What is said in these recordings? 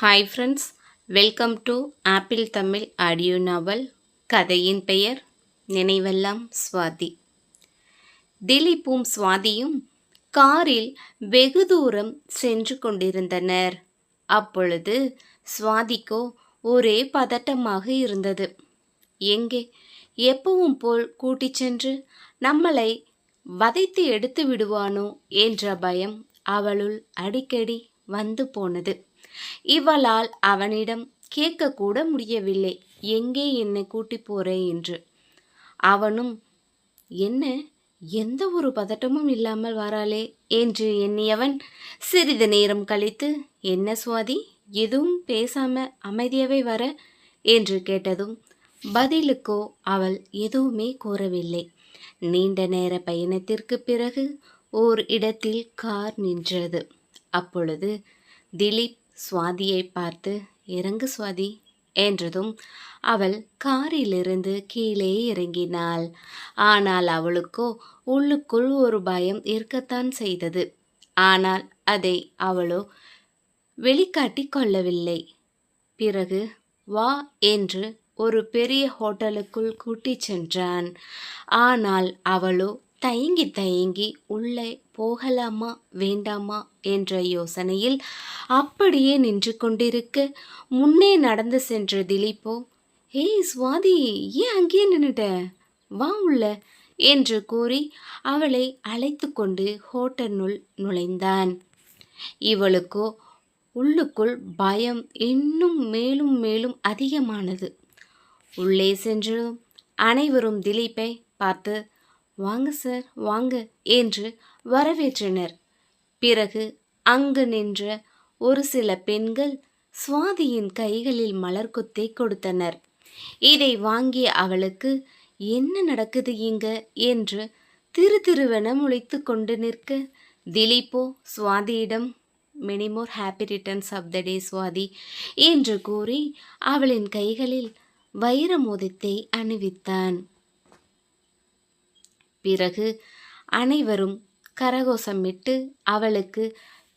Hi friends welcome to Apple Tamil audio novel கதையின் பெயர் நினைவெல்லாம் சுவாதி. திலீப்பும் சுவாதியும் காரில் வெகு தூரம் சென்று கொண்டிருந்தனர். அப்பொழுது சுவாதிக்கோ ஒரே பதட்டமாக இருந்தது. எங்கே எப்பவும் போல் கூட்டிச் சென்று நம்மளை வதைத்து எடுத்து விடுவானோ என்ற பயம் அவளுள் அடிக்கடி வந்து போனது. இவளால் அவனிடம் கேட்கக்கூட முடியவில்லை. எங்கே என்னை கூட்டி போறே? என்று. அவனும் என்ன? எந்த ஒரு பதட்டமும் இல்லாமல் வராளே? என்று எண்ணியவன் சிறிது நேரம் கழித்து என்ன சுவாதி எதுவும் பேசாம அமைதியாவே வர? என்று கேட்டதும் பதிலுக்கோ அவள் எதுவுமே கூறவில்லை. நீண்ட நேர பயணத்திற்கு பிறகு ஓர் இடத்தில் கார் நின்றது. அப்பொழுது திலீப் சுவாதியை பார்த்து இறங்கு சுவாதி என்றதும் அவள் காரிலிருந்து கீழே இறங்கினாள். ஆனால் அவளுக்கோ உள்ளுக்குள் ஒரு பயம் இருக்கத்தான் செய்தது. ஆனால் அதை அவளோ வெளிக்காட்டி கொள்ளவில்லை. பிறகு வா என்று ஒரு பெரிய ஹோட்டலுக்குள் கூட்டிச் சென்றான். ஆனால் அவளோ தயங்கி தயங்கி உள்ளே போகலாமா வேண்டாமா என்ற யோசனையில் அப்படியே நின்று கொண்டிருக்க. முன்னே நடந்து சென்ற திலீப்போ ஏய் சுவாதி ஏன் அங்கேயே நின்னுட்ட? வா உள்ள என்று கூறி அவளை அழைத்து கொண்டு ஹோட்டலுள் நுழைந்தான். இவளுக்கோ உள்ளுக்குள் பயம் இன்னும் மேலும் மேலும் அதிகமானது. உள்ளே சென்றதும் அனைவரும் திலீப்பை பார்த்து வாங்க சார் வாங்க என்று வரவேற்றனர். பிறகு அங்கு நின்ற ஒரு சில பெண்கள் சுவாதியின் கைகளில் மலர்கொத்தை கொடுத்தனர். இதை வாங்கிய அவளுக்கு என்ன நடக்குது இங்க? என்று திரு திருவென முளைத்து கொண்டு நிற்க திலீப்போ சுவாதியிடம் many more happy returns of the day Swathi என்று கூறி அவளின் கைகளில் வைர மோதிரத்தை அணிவித்தான். பிறகு அனைவரும் கரகோஷமிட்டு அவளுக்கு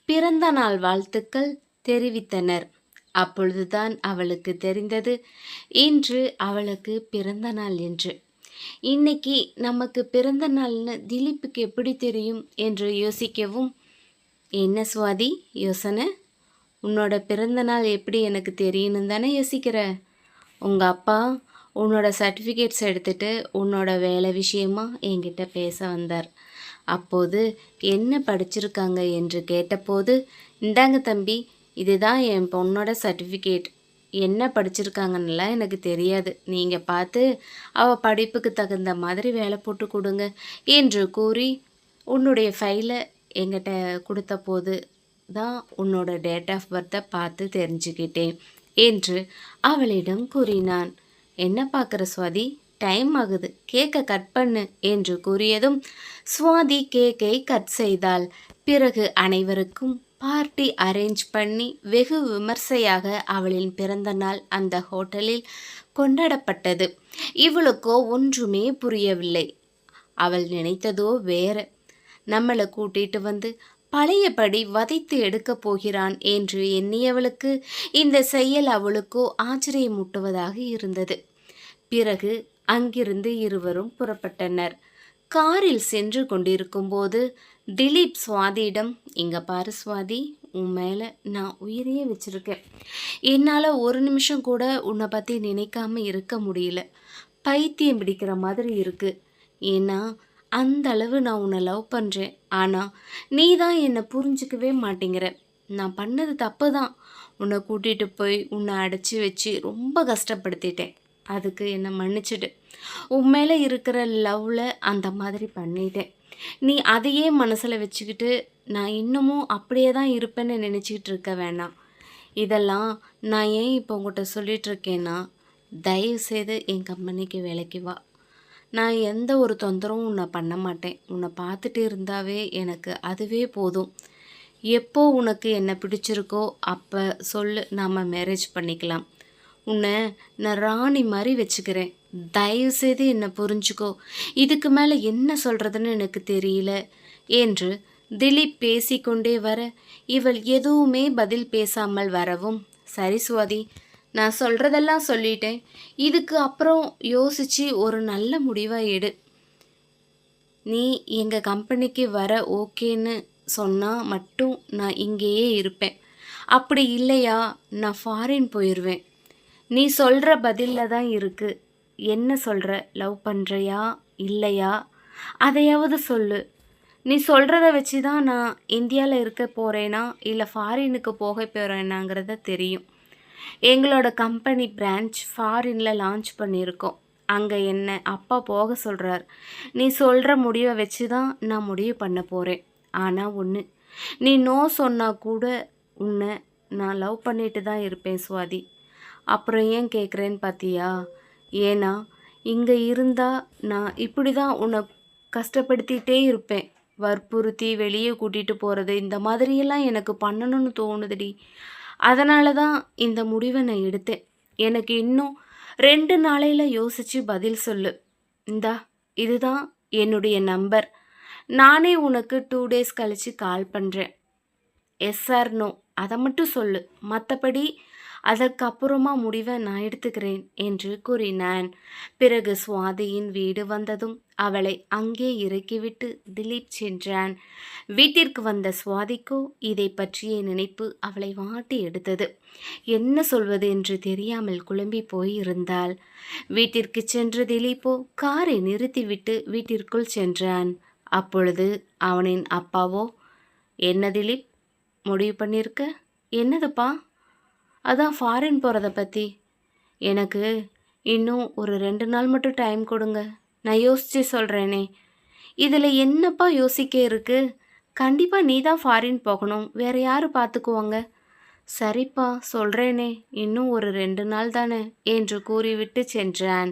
பிறந்த நாள் வாழ்த்துக்கள் தெரிவித்தனர். அப்பொழுதுதான் அவளுக்கு தெரிந்தது இன்று அவளுக்கு பிறந்த நாள் என்று. இன்னைக்கு நமக்கு பிறந்த நாள்னு திலீப்புக்கு எப்படி தெரியும் என்று யோசிக்கவும் என்ன சுவாதி யோசனை? உன்னோட பிறந்த நாள் எப்படி எனக்கு தெரியணும் தானே யோசிக்கிற? உங்கள் அப்பா உன்னோட சர்டிஃபிகேட்ஸ் எடுத்துகிட்டு உன்னோட வேலை விஷயமா என்கிட்ட பேச வந்தார். அப்போது என்ன படிச்சிருக்காங்க என்று கேட்டபோது இந்தாங்க தம்பி இதுதான் என் பொண்ணோட சர்டிஃபிகேட் என்ன படிச்சிருக்காங்கன்னுலாம் எனக்கு தெரியாது. நீங்கள் பார்த்து அவள் படிப்புக்கு தகுந்த மாதிரி வேலை போட்டு கொடுங்க என்று கூறி உன்னுடைய ஃபைலை எங்கிட்ட கொடுத்த போது தான் உன்னோட டேட் ஆஃப் பர்த்தை பார்த்து தெரிஞ்சுக்கிட்டேன் என்று அவளிடம் கூறினான். என்ன பார்க்குற சுவாதி? டைம் ஆகுது. கேக்கை கட் பண்ணு என்று கூறியதும் சுவாதி கேக்கை கட் செய்தாள். பிறகு அனைவருக்கும் பார்ட்டி அரேஞ்ச் பண்ணி வெகு விமர்சையாக அவளின் பிறந்த நாள் அந்த ஹோட்டலில் கொண்டாடப்பட்டது. இவளுக்கோ ஒன்றுமே புரியவில்லை. அவள் நினைத்ததோ வேற. நம்மளை கூட்டிட்டு வந்து பழையபடி வதைத்து எடுக்கப் போகிறான் என்று எண்ணியவளுக்கு இந்த செயல் அவளுக்கோ ஆச்சரியமூட்டுவதாக இருந்தது. பிறகு அங்கிருந்து இருவரும் புறப்பட்டனர். காரில் சென்று கொண்டிருக்கும்போது திலீப் சுவாதியிடம் இங்கே பாரு சுவாதி உன் மேலே நான் உயிரையே வச்சுருக்கேன். என்னால் ஒரு நிமிஷம் கூட உன்னை பற்றி நினைக்காம இருக்க முடியல. பைத்தியம் பிடிக்கிற மாதிரி இருக்குது ஏன்னா அந்த அளவு நான் உன்னை லவ் பண்ணுறேன் ஆனால் நீ தான் என்னை புரிஞ்சிக்கவே மாட்டேங்கிற. நான் பண்ணது தப்பு தான் உன்னை கூட்டிகிட்டு போய் உன்னை அடைச்சி வச்சு ரொம்ப கஷ்டப்படுத்திட்டேன். அதுக்கு என்னை மன்னிச்சிடு. உன் மேலே இருக்கிற லவ்வில் அந்த மாதிரி பண்ணிட்டேன். நீ அதையே மனசில் வச்சுக்கிட்டு நான் இன்னமும் அப்படியே தான் இருப்பேன்னு நினச்சிக்கிட்டு இருக்க வேணாம். இதெல்லாம் நான் ஏன் இப்போ உங்கள்கிட்ட சொல்லிகிட்ருக்கேன்னா இருக்கேன்னா செய்து என் கம்பெனிக்கு வேலைக்கு வா. நான் எந்த ஒரு தொந்தரவும் உன்னை பண்ண மாட்டேன். உன்னை பார்த்துட்டு இருந்தாவே எனக்கு அதுவே போதும். எப்போ உனக்கு என்ன பிடிச்சிருக்கோ அப்போ சொல்லு நாம் மேரேஜ் பண்ணிக்கலாம். உன்னை நான் ராணி மாதிரி வச்சுக்கிறேன். தயவு செய்து என்னை புரிஞ்சுக்கோ. இதுக்கு மேலே என்ன சொல்கிறதுன்னு எனக்கு தெரியல. என்று திலீப் பேசிக்கொண்டே வர இவள் எதுவுமே பதில் பேசாமல் வரவும் சரி சுவாதி நான் சொல்கிறதெல்லாம் சொல்லிட்டேன். இதுக்கு அப்புறம் யோசித்து ஒரு நல்ல முடிவாக எடு. நீ எங்கள் கம்பெனிக்கு வர ஓகேன்னு சொன்னால் மட்டும் நான் இங்கேயே இருப்பேன். அப்படி இல்லையா நான் ஃபாரின் போயிடுவேன் நீ சொல்கிற பதிலில் தான் இருக்குது என்ன சொல்கிற லவ் பண்ணுறியா இல்லையா? அதையாவது சொல்லு. நீ சொல்கிறத வச்சு தான் நான் இந்தியாவில் இருக்க போகிறேனா இல்லை ஃபாரினுக்கு போக போகிறேனாங்கிறத தெரியும். எங்களோட கம்பெனி பிரான்ச் ஃபாரினில் லான்ச் பண்ணியிருக்கோம். அங்கே என்ன? அப்பா போக சொல்கிறார் நீ சொல்கிற முடிவை வச்சு தான் நான் முடிவு பண்ண போகிறேன் ஆனால் ஒன்று நீ நோ சொன்னால் கூட உன்னை நான் லவ் பண்ணிட்டு தான் இருப்பேன் சுவாதி. அப்புறம் ஏன் கேட்குறேன்னு பார்த்தியா ஏன்னா இங்கே இருந்தால் நான் இப்படி தான் உன்னை கஷ்டப்படுத்திகிட்டே இருப்பேன். வற்புறுத்தி வெளியே கூட்டிகிட்டு போகிறது இந்த மாதிரியெல்லாம் எனக்கு பண்ணணும்னு தோணுதுடி. அதனால தான் இந்த முடிவை நான் எடுத்தேன். எனக்கு இன்னும் ரெண்டு நாளையில் யோசித்து பதில் சொல்லு. இந்தா இதுதான் என்னுடைய நம்பர். நானே உனக்கு டூ டேஸ் கழித்து கால் பண்ணுறேன் எஸ் ஆர் நோ அதை மட்டும் சொல்லு. மற்றபடி அதற்கப்புறமா முடிவை நான் எடுத்துக்கிறேன் என்று கூறினான். பிறகு சுவாதியின் வீடு வந்ததும் அவளை அங்கே இறக்கிவிட்டு திலீப் சென்றான். வீட்டிற்கு வந்த சுவாதிக்கோ இதை பற்றிய நினைப்பு அவளை வாட்டி எடுத்தது. என்ன சொல்வது என்று தெரியாமல் குழம்பி போய் இருந்தாள். வீட்டிற்கு சென்ற திலீப்போ காரை நிறுத்திவிட்டு வீட்டிற்குள் சென்றான். அப்பொழுது அவனின் அப்பாவோ என்ன திலீப் முடிவு பண்ணியிருக்க? என்னதுப்பா? அதான் ஃபாரின் போகிறத பற்றி எனக்கு இன்னும் ஒரு ரெண்டு நாள் மட்டும் டைம் கொடுங்க. நான் யோசித்து சொல்கிறேனே இதில் என்னப்பா யோசிக்க இருக்குது கண்டிப்பாக நீ தான் ஃபாரின் போகணும். வேறு யார் பார்த்துக்குவாங்க சரிப்பா சொல்கிறேனே இன்னும் ஒரு ரெண்டு நாள் தானே என்று கூறிவிட்டு சென்றான்.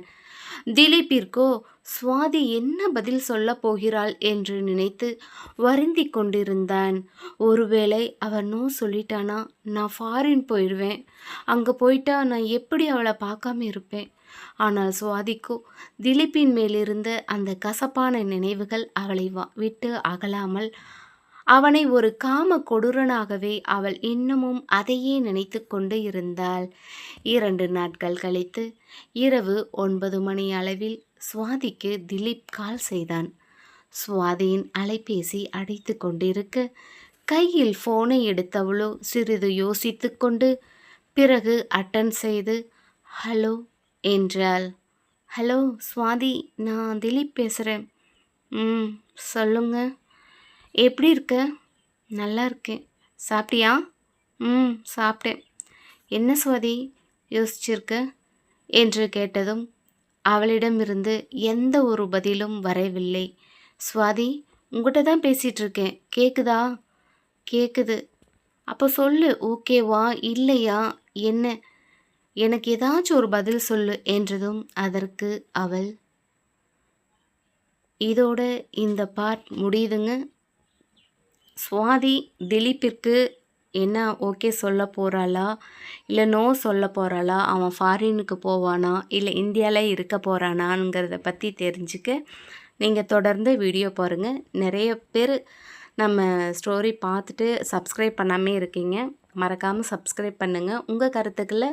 திலீப்பிற்கோ சுவாதி என்ன பதில் சொல்ல போகிறாள் என்று நினைத்து வருந்தி கொண்டிருந்தான். ஒருவேளை அவன் நோ சொல்லிட்டானா? நான் ஃபாரின் போயிடுவேன். அங்கே போயிட்டா நான் எப்படி அவளை பார்க்காம இருப்பேன்? ஆனால் சுவாதிக்கோ திலீப்பின் மேலிருந்த அந்த கசப்பான நினைவுகள் அவளை விட்டு அகலாமல் அவனை ஒரு காம கொடூரனாகவே அவள் இன்னமும் அதையே நினைத்து கொண்டு இருந்தாள். இரண்டு நாட்கள் கழித்து இரவு ஒன்பது மணி அளவில் சுவாதிக்கு திலீப் கால் செய்தான். சுவாதியின் அலைபேசி அடைத்து கொண்டிருக்க. கையில் ஃபோனை எடுத்தவளோ சிறிது யோசித்து கொண்டு பிறகு அட்டன் செய்து ஹலோ என்றாள். ஹலோ சுவாதி நான் திலீப் பேசுகிறேன் ம் சொல்லுங்கள் எப்படி இருக்க? நல்லா இருக்கேன். சாப்பிட்டியா? ம் சாப்பிட்டேன். என்ன சுவாதி யோசிச்சிருக்க? என்று கேட்டதும் அவளிடமிருந்து எந்த ஒரு பதிலும் வரவில்லை. சுவாதி உங்கள்கிட்ட தான் பேசிகிட்டு இருக்கேன் கேட்குதா கேட்குது அப்போ சொல்லு ஓகேவா? இல்லையா? என்ன? எனக்கு ஏதாச்சும் ஒரு பதில் சொல்லு என்றதும் அதற்கு அவள். இதோட இந்த பார்ட் முடியுதுங்க. சுவாதி திலீப்பிற்கு என்ன ஓகே சொல்ல போகிறாளா இல்லை நோ சொல்ல போகிறாளா அவன் ஃபாரினுக்கு போவானா? இல்லை இந்தியாவில் இருக்க போகிறானாங்கிறத பற்றி தெரிஞ்சுக்க நீங்கள் தொடர்ந்து வீடியோ பாருங்கள் நிறைய பேர் நம்ம ஸ்டோரி பார்த்துட்டு சப்ஸ்கிரைப் பண்ணாமே இருக்கீங்க. மறக்காமல் சப்ஸ்கிரைப் பண்ணுங்கள் உங்கள் கருத்துக்களை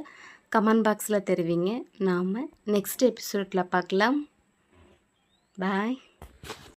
கமெண்ட் பாக்ஸில் தெரிவிங்க. நாம் நெக்ஸ்ட் எபிசோடில் பார்க்கலாம். பாய்